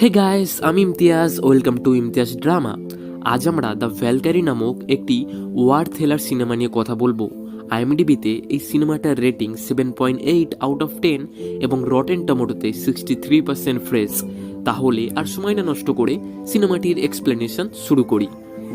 হে guys আমি Imtiaz welcome to Imtiaz drama আজ আমরা দ্য ভ্যালকারি নামক একটি ওয়ার থ্রিলার সিনেমা নিয়ে কথা বলব। আইএমডিবিতে এই সিনেমাটার rating seven point eight out of ten এবং রটেন টমেটোতে সিক্সটি থ্রি পার্সেন্ট ফ্রেশ তাহলে আর সময় না নষ্ট করে সিনেমাটির এক্সপ্লেনেশন শুরু করি।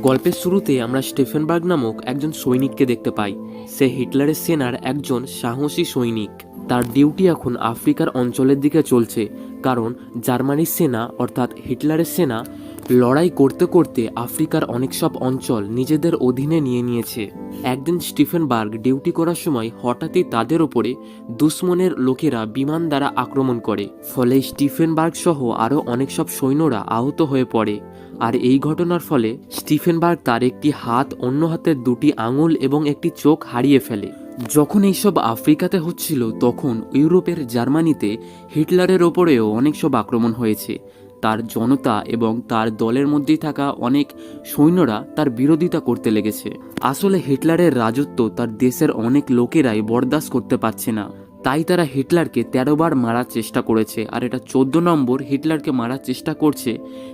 গল্পের শুরুতে আমরা স্টেফেনবার্গ নামক একজন সৈনিককে দেখতে পাই। সে হিটলারের সেনার একজন সাহসী সৈনিক। তার ডিউটি এখন আফ্রিকার অঞ্চলের দিকে চলছে। কারণ জার্মানির সেনা, অর্থাৎ হিটলারের সেনা, লড়াই করতে করতে আফ্রিকার অনেক সব অঞ্চল নিজেদের অধীনে নিয়ে নিয়েছে। একদিন স্টিফেনবার্গ ডিউটি করার সময় হঠাৎই তাদের ওপরে দুশ্মনের লোকেরা বিমান দ্বারা আক্রমণ করে। ফলে স্টিফেনবার্গ সহ আরও অনেক সব সৈন্যরা আহত হয়ে পড়ে। আর এই ঘটনার ফলে স্টিফেনবার্গ তার একটি হাত অন্য হাতের দুটি আঙুল এবং একটি চোখ হারিয়ে ফেলে। যখন এইসব আফ্রিকাতে হচ্ছিল, তখন ইউরোপের জার্মানিতে হিটলারের ওপরেও অনেক সব আক্রমণ হয়েছে। তার জনতা এবং তার দলের মধ্যে থাকা অনেক সৈন্যরা তার বিরোধিতা করতে লেগেছে। আসলে হিটলারের রাজত্ব তার দেশের অনেক লোকেরাই বরদাস্ত করতে পারছে না। তাই তারা হিটলারকে তেরো বার মারার চেষ্টা করেছে, আর এটা চোদ্দ নম্বর হিটলারকে মারার চেষ্টা করছে।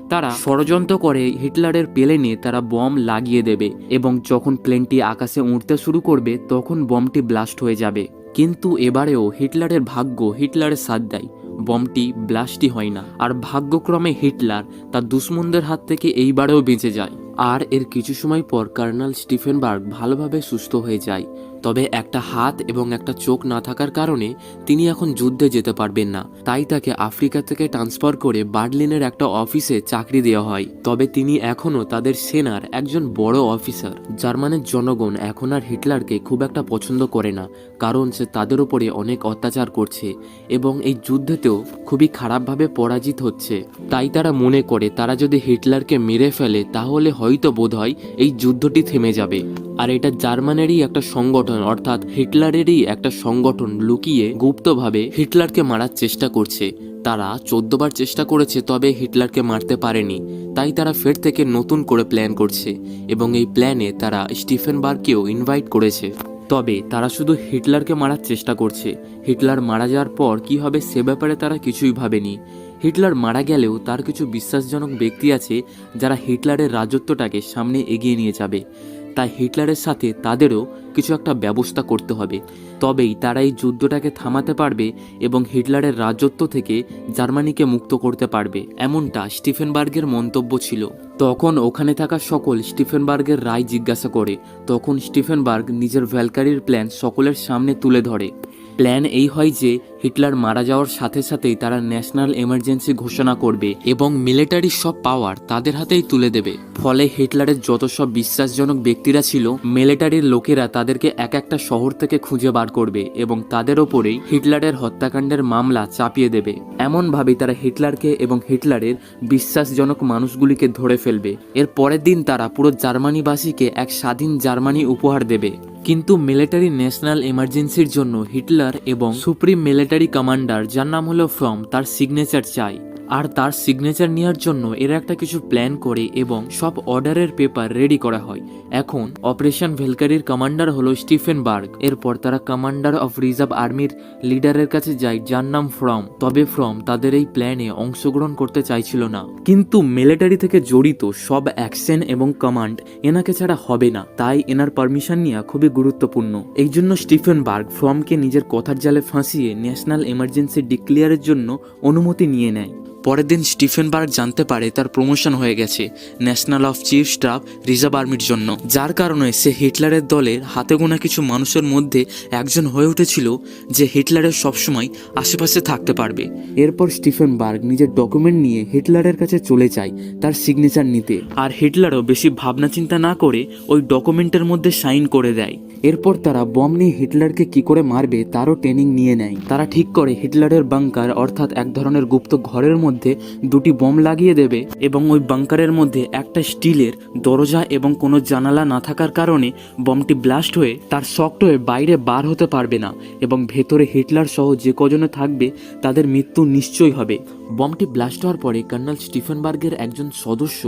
তারা ষড়যন্ত্র করে হিটলারের প্লেনে তারা বম লাগিয়ে দেবে এবং যখন প্লেনটি আকাশে উড়তে শুরু করবে, তখন বমটি ব্লাস্ট হয়ে যাবে। কিন্তু এবারেও হিটলারের ভাগ্য হিটলারের সাথ দেয় বমটি ব্লাস্টই হয় না। আর ভাগ্যক্রমে হিটলার তার দুশ্মনদের হাত থেকে এইবারেও বেঁচে যায়। আর এর কিছু সময় পর কর্নাল স্টিফেনবার্গ ভালোভাবে সুস্থ হয়ে যায়। তবে একটা হাত এবং একটা চোখ না থাকার কারণে তিনি এখন যুদ্ধে যেতে পারবেন না। তাই তাকে আফ্রিকা থেকে ট্রান্সফার করে বার্লিনের একটা অফিসে চাকরি দেওয়া হয়। তবে তিনি এখনও তাদের সেনার একজন বড় অফিসার। জার্মানের জনগণ এখন আর হিটলারকে খুব একটা পছন্দ করে না, কারণ সে তাদের উপরে অনেক অত্যাচার করছে এবং এই যুদ্ধেতেও খুবই খারাপভাবে পরাজিত হচ্ছে। তাই তারা মনে করে, তারা যদি হিটলারকে মেরে ফেলে, তাহলে হয়তো বোধ হয় এই যুদ্ধটি থেমে যাবে। আর এটা জার্মানেরই একটা সংগঠন, অর্থাৎ হিটলারেরই একটা সংগঠন লুকিয়ে গুপ্তভাবে হিটলারকে মারার চেষ্টা করছে। তারা চোদ্দবার চেষ্টা করেছে, তবে হিটলারকে মারতে পারেনি। তাই তারা ফের থেকে নতুন করে প্ল্যান করছে এবং এই প্ল্যানে তারা স্টিফেনবার্গকেও ইনভাইট করেছে। তবে তারা শুধু হিটলারকে মারার চেষ্টা করছে। হিটলার মারা যাওয়ার পর কি হবে সে ব্যাপারে তারা কিছুই ভাবেনি। হিটলার মারা গেলেও তার কিছু বিশ্বাসজনক ব্যক্তি আছে যারা হিটলারের রাজত্বটাকে সামনে এগিয়ে নিয়ে যাবে। তাই হিটলারের সাথে তাদেরও কিছু একটা ব্যবস্থা করতে হবে। তবেই তারা এই যুদ্ধটাকে থামাতে পারবে এবং হিটলারের রাজত্ব থেকে জার্মানিকে মুক্ত করতে পারবে, এমনটা স্টিফেনবার্গের মন্তব্য ছিল। তখন ওখানে থাকা সকল স্টিফেনবার্গের রায় জিজ্ঞাসা করে, তখন স্টিফেনবার্গ নিজের ভ্যালকারির প্ল্যান সকলের সামনে তুলে ধরে। প্ল্যান এই হয় যে, হিটলার মারা যাওয়ার সাথে সাথেই তারা ন্যাশনাল এমার্জেন্সি ঘোষণা করবে এবং মিলিটারি সব পাওয়ার তাদের হাতেই তুলে দেবে। ফলে হিটলারের যত সব বিশ্বাসজনক ব্যক্তিরা ছিল, মিলিটারির লোকেরা তাদেরকে এক একটা শহর থেকে খুঁজে বার করবে এবং তাদের ওপরেই হিটলারের হত্যাকাণ্ডের মামলা চাপিয়ে দেবে। এমনভাবেই তারা হিটলারকে এবং হিটলারের বিশ্বাসজনক মানুষগুলিকে ধরে ফেলবে। এর পরের দিন তারা পুরো জার্মানিবাসীকে এক স্বাধীন জার্মানি উপহার দেবে। কিন্তু মিলিটারি ন্যাশনাল এমার্জেন্সির জন্য হিটলার এবং সুপ্রিম মিলিটারি কমান্ডার, যার নাম হলো ফ্রম, তার সিগনেচার চাই। আর তার সিগনেচার নেওয়ার জন্য এরা একটা কিছু প্ল্যান করে এবং সব অর্ডারের পেপার রেডি করা হয়। এখন অপারেশন ভেলকারির কমান্ডার হলো স্টিফেন বার্গ এরপর তারা কমান্ডার অফ রিজার্ভ আর্মির লিডারের কাছে যায়, যার নাম ফ্রম তবে ফ্রম তাদের এই প্ল্যানে অংশগ্রহণ করতে চাইছিল না। কিন্তু মিলিটারি থেকে জড়িত সব অ্যাকশন এবং কমান্ড এনাকে ছাড়া হবে না। তাই এনার পারমিশন নেওয়া খুবই গুরুত্বপূর্ণ। এই জন্য স্টিফেন বার্গ ফ্রমকে নিজের কথার জালে ফাঁসিয়ে ন্যাশনাল এমার্জেন্সি ডিক্লেয়ারের জন্য অনুমতি নিয়ে নেয়। পরের দিন স্টিফেনবার্গ জানতে পারে তার প্রমোশন হয়ে গেছে national of chief staff reserve আর্মির জন্য। যার কারণে সে হিটলারের দলের হাতে গোনা কিছু মানুষের মধ্যে একজন হয়ে উঠেছিল যে হিটলারের সবসময় আশেপাশে থাকতে পারবে। এরপর স্টিফেনবার্গ নিজের ডকুমেন্ট নিয়ে হিটলারের কাছে চলে যায় তার সিগনেচার নিতে। আর হিটলারও বেশি ভাবনা চিন্তা না করে ওই ডকুমেন্টের মধ্যে সাইন করে দেয়। এরপর তারা বম নিয়ে হিটলারকে কি করে মারবে তারও ট্রেনিং নিয়ে নেয়। তারা ঠিক করে হিটলারের বাংকার অর্থাৎ এক ধরনের গুপ্ত ঘরের মধ্যে দুটি বম লাগিয়ে দেবে এবং ওই বাংকারের মধ্যে একটা স্টিলের দরজা এবং কোনো জানালা না থাকার কারণে বমটি ব্লাস্ট হয়ে তার শক্ট হয়ে বাইরে বার হতে পারবে না এবং ভেতরে হিটলার সহ যে কজনে থাকবে তাদের মৃত্যু নিশ্চয়ই হবে। বমটি ব্লাস্ট হওয়ার পরে কর্নাল স্টিফেনবার্গের একজন সদস্য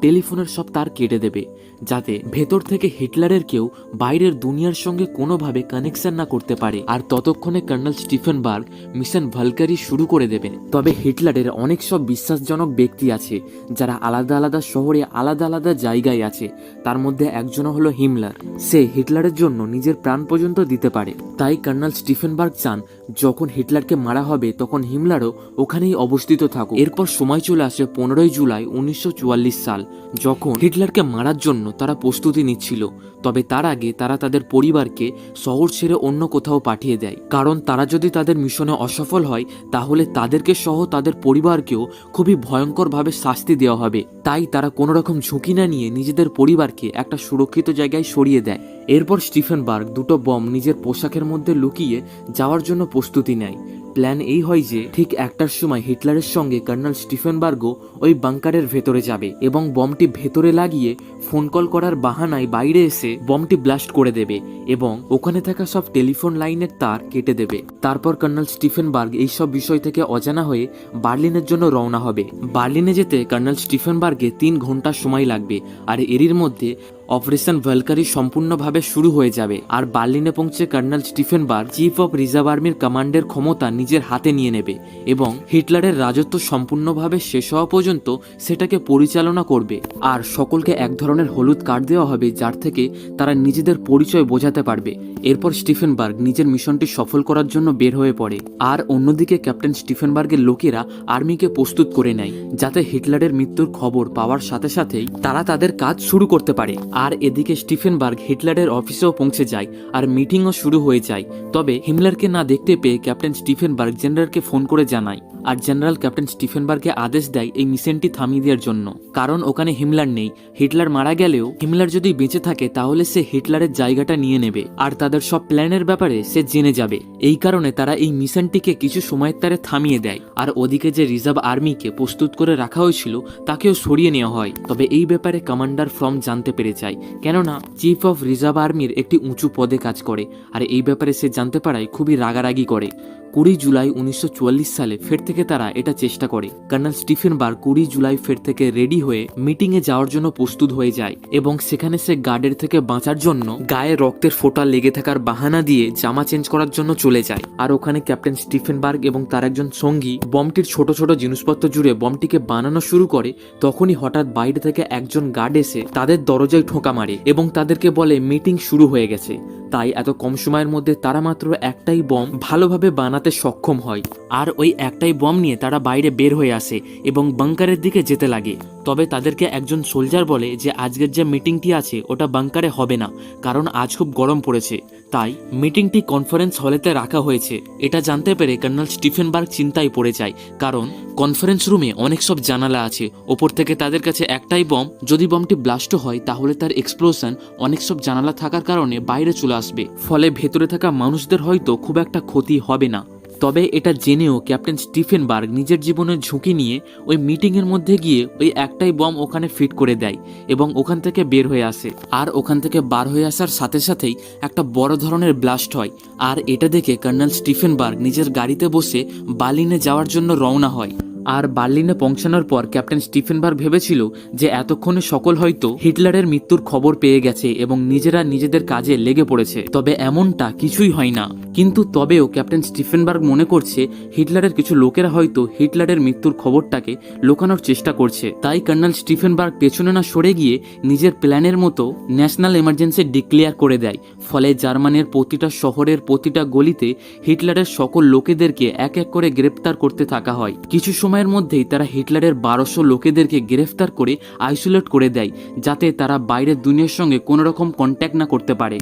টেলিফোনের সব তার কেটে দেবে, যাতে ভেতর থেকে হিটলারের কেউ বাইরের দুনিয়ার সঙ্গে কোনোভাবে কানেকশন না করতে পারে। আর ততক্ষণে কর্নাল স্টিফেনবার্গ মিশন ভালকারি শুরু করে দেবে। তবে হিটলারের অনেক সব বিশ্বাসজনক ব্যক্তি আছে, যারা আলাদা আলাদা শহরে আলাদা আলাদা জায়গায় আছে। তার মধ্যে একজন হলো হিমলার। সে হিটলারের জন্য নিজের প্রাণ পর্যন্ত দিতে পারে। তাই কর্নাল স্টিফেনবার্গ চান, যখন হিটলারকে মারা হবে, তখন হিমলারও ওখানেই অবস্থিত থাকুক। এরপর সময় চলে আসে পনেরোই জুলাই উনিশশো চুয়াল্লিশ সাল, যখন হিটলারকে মারার জন্য তারা প্রস্তুতি নিচ্ছিল, তবে তার আগে তারা তাদের পরিবারকে শহর ছেড়ে অন্য কোথাও পাঠিয়ে দেয়। কারণ তারা যদি তাদের মিশনে অসফল হয়, তাহলে তাদেরকে সহ তাদের পরিবারকেও খুবই ভয়ঙ্করভাবে শাস্তি দেওয়া হবে। তাই তারা কোনো রকম ঝুঁকি না নিয়ে নিজেদের পরিবারকে একটা সুরক্ষিত জায়গায় সরিয়ে দেয়। এরপর স্টিফেন বার্গ দুটো বম নিজের পোশাকের মধ্যে লুকিয়ে যাওয়ার জন্য প্রস্তুতি নেয়। প্ল্যান এই হয় যে, ঠিক একটার সময় হিটলারের সঙ্গে কর্নাল স্টিফেনবার্গও ওই বাংকারের ভেতরে যাবে এবং বমটি ভেতরে লাগিয়ে ফোন কল করার বাহানায় বাইরে এসে বমটি ব্লাস্ট করে দেবে এবং ওখানে থাকা সব টেলিফোন লাইনের তার কেটে দেবে। তারপর কর্নাল স্টিফেনবার্গ এই সব বিষয় থেকে অজানা হয়ে বার্লিনের জন্য রওনা হবে। বার্লিনে যেতে কর্নাল স্টিফেনবার্গে তিন ঘণ্টা সময় লাগবে, আর এরই মধ্যে অপারেশন ভেলকারি সম্পূর্ণভাবে শুরু হয়ে যাবে। আর বার্লিনে পৌঁছে colonel Stauffenberg, chief of reserve আর্মির কমান্ডের ক্ষমতা নিজের হাতে নিয়ে নেবে এবং হিটলারের রাজত্ব সম্পূর্ণভাবে শেষ হওয়া পর্যন্ত সেটাকে পরিচালনা করবে। আর সকলকে এক ধরনের হলুদ কার্ড দেওয়া হবে, যার থেকে তারা নিজেদের পরিচয় বোঝাতে পারবে। এরপর স্টিফেনবার্গ নিজের মিশনটি সফল করার জন্য বের হয়ে পড়ে। আর অন্যদিকে ক্যাপ্টেন স্টিফেনবার্গের লোকেরা আর্মিকে প্রস্তুত করে নেয়, যাতে হিটলারের মৃত্যুর খবর পাওয়ার সাথে সাথেই তারা তাদের কাজ শুরু করতে পারে। আর এদিকে স্টিফেনবার্গ হিটলারের অফিসেও পৌঁছে যায় আর মিটিংও শুরু হয়ে যায়। তবে হিমলারকে না দেখতে পেয়ে ক্যাপ্টেন স্টিফেনবার্গ জেনারেলকে ফোন করে জানায় আর জেনারেল ক্যাপ্টেন স্টিফেনবার্গকে আদেশ দেয় এই মিশনটি থামিয়ে দেওয়ার জন্য। কারণ ওখানে হিমলার নেই। হিটলার মারা গেলেও হিমলার যদি বেঁচে থাকে তাহলে সে হিটলারের জায়গাটা নিয়ে নেবে আর তাদের সব প্ল্যানের ব্যাপারে সে জেনে যাবে। এই কারণে তারা এই মিশনটিকে কিছু সময়ের তারে থামিয়ে দেয় আর ওদিকে যে রিজার্ভ আর্মিকে প্রস্তুত করে রাখা হয়েছিল তাকেও সরিয়ে নেওয়া হয়। তবে এই ব্যাপারে কমান্ডার ফ্রম জানতে পেরে যায় কেননা চিফ অফ রিজার্ভ আর্মির একটি উঁচু পদে কাজ করে, আর এই ব্যাপারে সে জানতে পারায় খুবই রাগারাগি করে। কুড়ি জুলাই উনিশশো সালে ফের থেকে তারা এটা চেষ্টা করে। কর্নাল স্টিফেন বার কুড়ি জুলাই ফের থেকে রেডি হয়ে মিটিংয়ে যাওয়ার জন্য প্রস্তুত হয়ে যায় এবং সেখানে সে গার্ডের থেকে বাঁচার জন্য গায়ে রক্তের ফোঁটা লেগে থাকার বাহানা দিয়ে জামা চেঞ্জ করার জন্য চলে যায়। আর ওখানে ক্যাপ্টেন স্টিফেন বার্গ এবং তার একজন সঙ্গী বমটির ছোট ছোট জিনিসপত্র জুড়ে বমটিকে বানানো শুরু করে, তখনই হঠাৎ বাইরে থেকে একজন গার্ড এসে তাদের দরজায় ঠোঁকা মারে এবং তাদেরকে বলে, মিটিং শুরু হয়ে গেছে। তাই এত কম সময়ের মধ্যে তারা মাত্র একটাই বম ভালোভাবে বানাতে সক্ষম হয়। আর ওই একটাই বম নিয়ে তারা বাইরে বের হয়ে আসে এবং বাংকারের দিকে যেতে লাগে। তবে তাদেরকে একজন সোলজার বলে যে, আজকের যে মিটিংটি আছে, ওটা বাংকারে হবে না, কারণ আজ খুব গরম পড়েছে। তাই মিটিংটি কনফারেন্স হলেতে রাখা হয়েছে। এটা জানতে পেরে কর্নাল স্টিফেনবার্গ চিন্তায় পড়ে যায়, কারণ কনফারেন্স রুমে অনেক সব জানালা আছে। ওপর থেকে তাদের কাছে একটাই বম, যদি বমটি ব্লাস্ট হয়, তাহলে তার এক্সপ্লোশন অনেক সব জানালা থাকার কারণে বাইরে চলে আসবে। ফলে ভেতরে থাকা মানুষদের হয়তো খুব একটা ক্ষতি হবে না। তবে এটা জেনেও ক্যাপ্টেন স্টিফেন বার্গ নিজের জীবনের ঝুঁকি নিয়ে ওই মিটিংয়ের মধ্যে গিয়ে ওই একটাই বম ওখানে ফিট করে দেয় এবং ওখান থেকে বের হয়ে আসে। আর ওখান থেকে বার হয়ে আসার সাথে সাথেই একটা বড় ধরনের ব্লাস্ট হয়। আর এটা দেখে কর্নেল স্টিফেন বার্গ নিজের গাড়িতে বসে বার্লিনে যাওয়ার জন্য রওনা হয়। আর বার্লিনে পৌঁছানোর পর ক্যাপ্টেন স্টিফেনবার্গ ভেবেছিল যে এতক্ষণে সকল হয়তো হিটলারের মৃত্যুর খবর পেয়ে গেছে এবং নিজেরা নিজেদের কাজে লেগে পড়েছে। তবে এমনটা কিছুই হয় না। কিন্তু তবেও ক্যাপ্টেন স্টিফেনবার্গ মনে করছে হিটলারের কিছু লোকেরা হয়তো হিটলারের মৃত্যুর খবরটাকে লোকানোর চেষ্টা করছে। তাই কর্নেল স্টিফেনবার্গ পেছনে না সরে গিয়ে নিজের প্ল্যানের মতো ন্যাশনাল এমার্জেন্সি ডিক্লেয়ার করে দেয়। ফলে জার্মানির প্রতিটা শহরের প্রতিটা গলিতে হিটলারের সকল লোকেদেরকে এক এক করে গ্রেপ্তার করতে থাকা হয়। কিছু সময়ের মধ্যেই তারা হিটলারের বারোশো লোকেদেরকে গ্রেফতার করে আইসোলেট করে দেয়, যাতে তারা বাইরের দুনিয়ার সঙ্গে কোনো রকম কন্ট্যাক্ট না করতে পারে।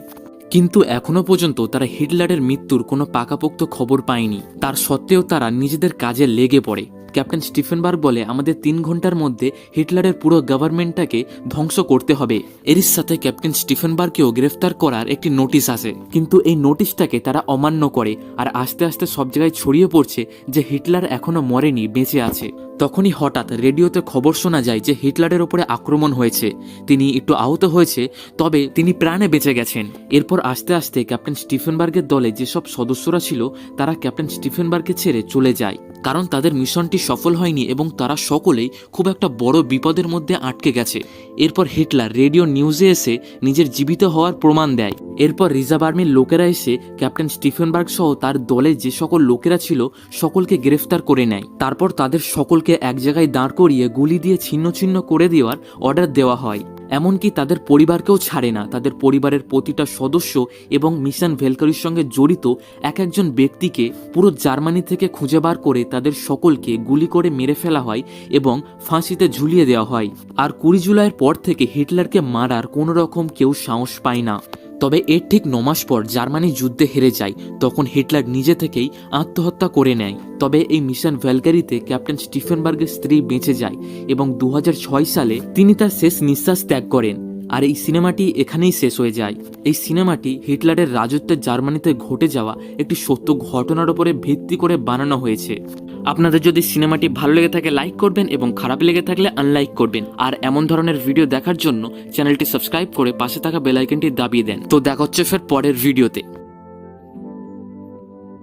কিন্তু এখনও পর্যন্ত তারা হিটলারের মৃত্যুর কোনো পাকাপোক্ত খবর পায়নি। তার সত্ত্বেও তারা নিজেদের কাজে লেগে পড়ে। ক্যাপ্টেন স্টিফেনবার্গ বলে, আমাদের তিন ঘণ্টার মধ্যে হিটলারের পুরো গভর্নমেন্টটাকে ধ্বংস করতে হবে। এরই সাথে ক্যাপ্টেন স্টিফেনবার্গকেও গ্রেফতার করার একটি নোটিশ আসে। কিন্তু এই নোটিশটাকে তারা অমান্য করে আর আস্তে আস্তে সব জায়গায় ছড়িয়ে পড়ছে যে হিটলার এখনও মরেনি, বেঁচে আছে। তখনই হঠাৎ রেডিওতে খবর শোনা যায় যে হিটলারের ওপরে আক্রমণ হয়েছে। তিনি একটু আহত হয়েছে, তবে তিনি প্রাণে বেঁচে গেছেন। এরপর আস্তে আস্তে ক্যাপ্টেন স্টিফেনবার্গের দলে যেসব সদস্যরা ছিল, তারা ক্যাপ্টেন স্টিফেনবার্গকে ছেড়ে চলে যায়। কারণ তাদের মিশনটি সফল হয়নি এবং তারা সকলেই খুব একটা বড় বিপদের মধ্যে আটকে গেছে। এরপর হিটলার রেডিও নিউজে এসে নিজের জীবিত হওয়ার প্রমাণ দেয়। এরপর রিজার্ভ আর্মির লোকেরা এসে ক্যাপ্টেন স্টিফেনবার্গ সহ তার দলে যে সকল লোকেরা ছিল সকলকে গ্রেফতার করে নেয়। তারপর তাদের সকলকে এক জায়গায় দাঁড় করিয়ে গুলি দিয়ে ছিন্ন ছিন্ন করে দেওয়ার অর্ডার দেওয়া হয়। এমনকি তাদের পরিবারকেও ছাড়ে না। তাদের পরিবারের প্রতিটা সদস্য এবং মিশন ভেলকারির সঙ্গে জড়িত এক একজন ব্যক্তিকে পুরো জার্মানি থেকে খুঁজে বার করে তাদের সকলকে গুলি করে মেরে ফেলা হয় এবং ফাঁসিতে ঝুলিয়ে দেওয়া হয়। আর কুড়ি জুলাইয়ের পর থেকে হিটলারকে মারার কোনো রকম কেউ সাহস পায় না। তবে এর ঠিক নমাস পর জার্মানি যুদ্ধে হেরে যায়, তখন হিটলার নিজে থেকেই আত্মহত্যা করে নেয়। তবে এই মিশন ভ্যালকারিতে ক্যাপ্টেন স্টিফেনবার্গের স্ত্রী বেঁচে যায় এবং দু হাজার ছয় সালে তিনি তার শেষ নিঃশ্বাস ত্যাগ করেন। আর এই সিনেমাটি এখানেই শেষ হয়ে যায়। এই সিনেমাটি হিটলারের রাজত্বের জার্মানিতে ঘটে যাওয়া একটি সত্য ঘটনার উপরে ভিত্তি করে বানানো হয়েছে। আপনাদের যদি সিনেমাটি ভালো লেগে থাকে, লাইক করবেন এবং খারাপ লেগে থাকলে আনলাইক করবেন। আর এমন ধরনের ভিডিও দেখার জন্য চ্যানেলটি সাবস্ক্রাইব করে পাশে থাকা বেলাইকনটি দাবিয়ে দেন। তো দেখা হচ্ছে ফের পরের ভিডিওতে।